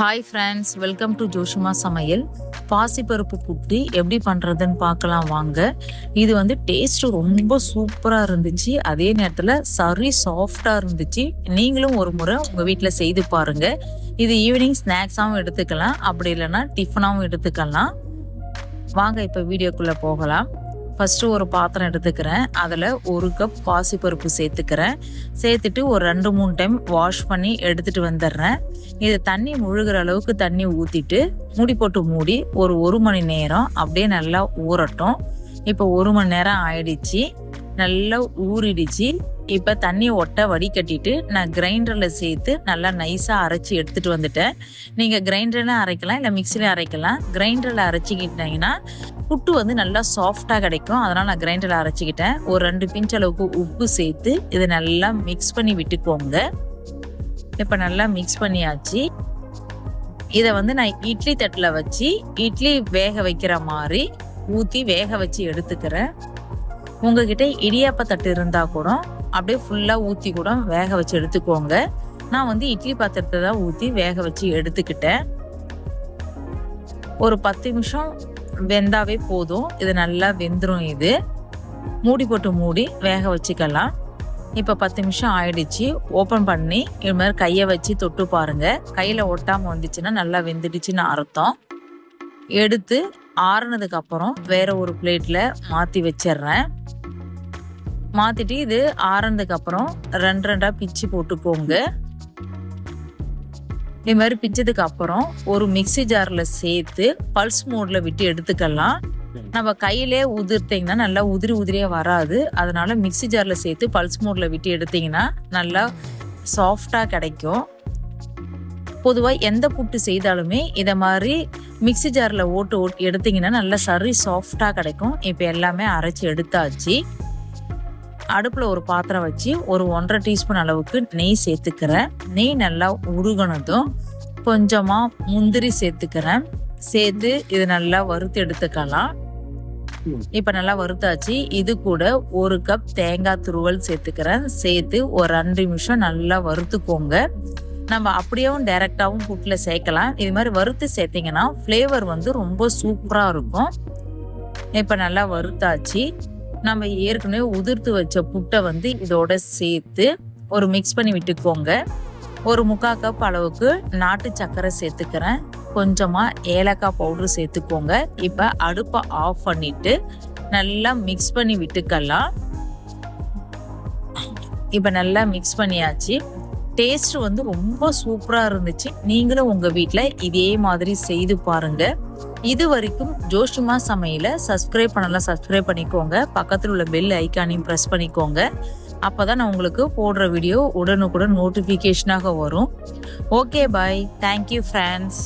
Hi friends welcome to Joshima சமையல். பாசிப்பருப்பு புட்டு எப்படி பண்ணுறதுன்னு பார்க்கலாம் வாங்க. இது வந்து டேஸ்ட் ரொம்ப சூப்பராக இருந்துச்சு. அதே நேரத்தில் சரி சாஃப்டாக இருந்துச்சு. நீங்களும் ஒரு முறை உங்கள் வீட்டில் செய்து பாருங்கள் இது ஈவினிங் ஸ்நாக்ஸாகவும் எடுத்துக்கலாம். அப்படி இல்லைன்னா டிஃபனாகவும் எடுத்துக்கலாம். வாங்க இப்போ வீடியோக்குள்ளே போகலாம். ஃபஸ்ட்டு ஒரு பாத்திரம் எடுத்துக்கிறேன். அதில் ஒரு கப் பாசிப்பருப்பு சேர்த்துக்கிறேன். சேர்த்துட்டு ஒரு ரெண்டு மூணு டைம் வாஷ் பண்ணி எடுத்துகிட்டு வந்துடுறேன். இது தண்ணி முழுகிற அளவுக்கு தண்ணி ஊற்றிட்டு மூடி போட்டு மூடி ஒரு ஒரு மணி நேரம் அப்படியே நல்லா ஊறட்டும். இப்போ ஒரு மணி நேரம் ஆயிடுச்சு. நல்லா ஊறிடுச்சு. இப்போ தண்ணி ஒட்ட வடிகட்டிட்டு நான் கிரைண்டரில் சேர்த்து நல்லா நைஸாக அரைச்சி எடுத்துகிட்டு வந்துட்டேன். நீங்கள் கிரைண்டரில் அரைக்கலாம் இல்லை மிக்சியில் அரைக்கலாம். கிரைண்டரில் அரைச்சிக்கிட்டீங்கன்னா புட்டு வந்து நல்லா சாஃப்டாக கிடைக்கும். அதனால் நான் கிரைண்டரில் அரைச்சிக்கிட்டேன். ஒரு ரெண்டு பிஞ்ச் அளவுக்கு உப்பு சேர்த்து இதை நல்லா மிக்ஸ் பண்ணி விட்டுக்கோங்க. இப்போ நல்லா மிக்ஸ் பண்ணியாச்சு. இதை வந்து நான் இட்லி தட்டில் வச்சு இட்லி வேக வைக்கிற மாதிரி ஊற்றி வேக வச்சு எடுத்துக்கிறேன். உங்ககிட்ட இடியாப்ப தட்டு இருந்தால் கூட அப்படியே ஃபுல்லாக ஊத்தி கூட வேக வச்சு எடுத்துக்கோங்க. நான் வந்து இட்லி பாத்திரத்தை தான் ஊற்றி வேக வச்சு எடுத்துக்கிட்டேன். ஒரு பத்து நிமிஷம் வெந்தாவே போதும். இது நல்லா வெந்துடும் இது. மூடி போட்டு மூடி வேக வச்சுக்கலாம். இப்போ பத்து நிமிஷம் ஆயிடுச்சு. ஓப்பன் பண்ணி இது மாதிரி கையை வச்சு தொட்டு பாருங்கள் கையில் ஒட்டாமல் வந்துச்சுன்னா நல்லா வெந்துடுச்சுன்னு அர்த்தம். எடுத்து ஆறுனதுக்கு அப்புறம் வேற ஒரு பிளேட்டில் மாற்றி வச்சிடுறேன் மாற்றிட்டு இது ஆறுனதுக்கு அப்புறம் ரெண்டு ரெண்டாக பிச்சு போட்டுக்கோங்க இது மாதிரி பிச்சதுக்கு அப்புறம் ஒரு மிக்ஸி ஜாரில் சேர்த்து பல்ஸ் மோடில் விட்டு எடுத்துக்கலாம். நம்ம கையிலே உதிர்த்தீங்கன்னா நல்லா உதிரி உதிரியே வராது. அதனால மிக்ஸி ஜாரில் சேர்த்து பல்ஸ் மோடில் விட்டு எடுத்தீங்கன்னா நல்லா சாஃப்டாக கிடைக்கும். பொதுவாக எந்த புட்டு செய்தாலுமே இதை மாதிரி மிக்ஸி ஜாரில் ஓட்டு ஓட்டு எடுத்தீங்கன்னா நல்லா சரி சாஃப்டாக கிடைக்கும். இப்போ எல்லாமே அரைச்சி எடுத்தாச்சு. அடுப்பில் ஒரு பாத்திரம் வச்சு ஒரு ஒன்றரை டீஸ்பூன் அளவுக்கு நெய் சேர்த்துக்கிறேன். நெய் நல்லா உருகினதும் கொஞ்சமாக முந்திரி சேர்த்துக்கிறேன். சேர்த்து இது நல்லா வறுத்து எடுத்துக்கலாம். இப்போ நல்லா வறுத்தாச்சு. இது கூட ஒரு கப் தேங்காய் துருவல் சேர்த்துக்கிறேன். சேர்த்து ஒரு ரெண்டு நிமிஷம் நல்லா வறுத்துக்கோங்க. நம்ம அப்படியேவும் டைரெக்டாகவும் புட்டில் சேர்க்கலாம். இது மாதிரி வறுத்து சேர்த்திங்கன்னா ஃப்ளேவர் வந்து ரொம்ப சூப்பராக இருக்கும். இப்போ நல்லா வறுத்தாச்சு. நம்ம ஏற்கனவே உதிர்த்து வச்ச புட்டை வந்து இதோட சேர்த்து ஒரு மிக்ஸ் பண்ணி விட்டுக்கோங்க. ஒரு முக்கால் கப் அளவுக்கு நாட்டு சர்க்கரை சேர்த்துக்கிறேன். கொஞ்சமாக ஏலக்காய் பவுடர் சேர்த்துக்கோங்க. இப்போ அடுப்பை ஆஃப் பண்ணிட்டு நல்லா மிக்ஸ் பண்ணி விட்டுக்கலாம். இப்போ நல்லா மிக்ஸ் பண்ணியாச்சு. டேஸ்ட் வந்து ரொம்ப சூப்பராக இருந்துச்சு. நீங்களும் உங்கள் வீட்டில் இதே மாதிரி செய்து பாருங்க. இது வரைக்கும் ஜோஷிமா சமையல சப்ஸ்கிரைப் பண்ணலாம் சப்ஸ்கிரைப் பண்ணிக்கோங்க. பக்கத்தில் உள்ள பெல் ஐக்கானையும் ப்ரெஸ் பண்ணிக்கோங்க. அப்பதான் நான் உங்களுக்கு போடுற வீடியோ உடனுக்குடன் நோட்டிஃபிகேஷனாக வரும். Okay bye thank you friends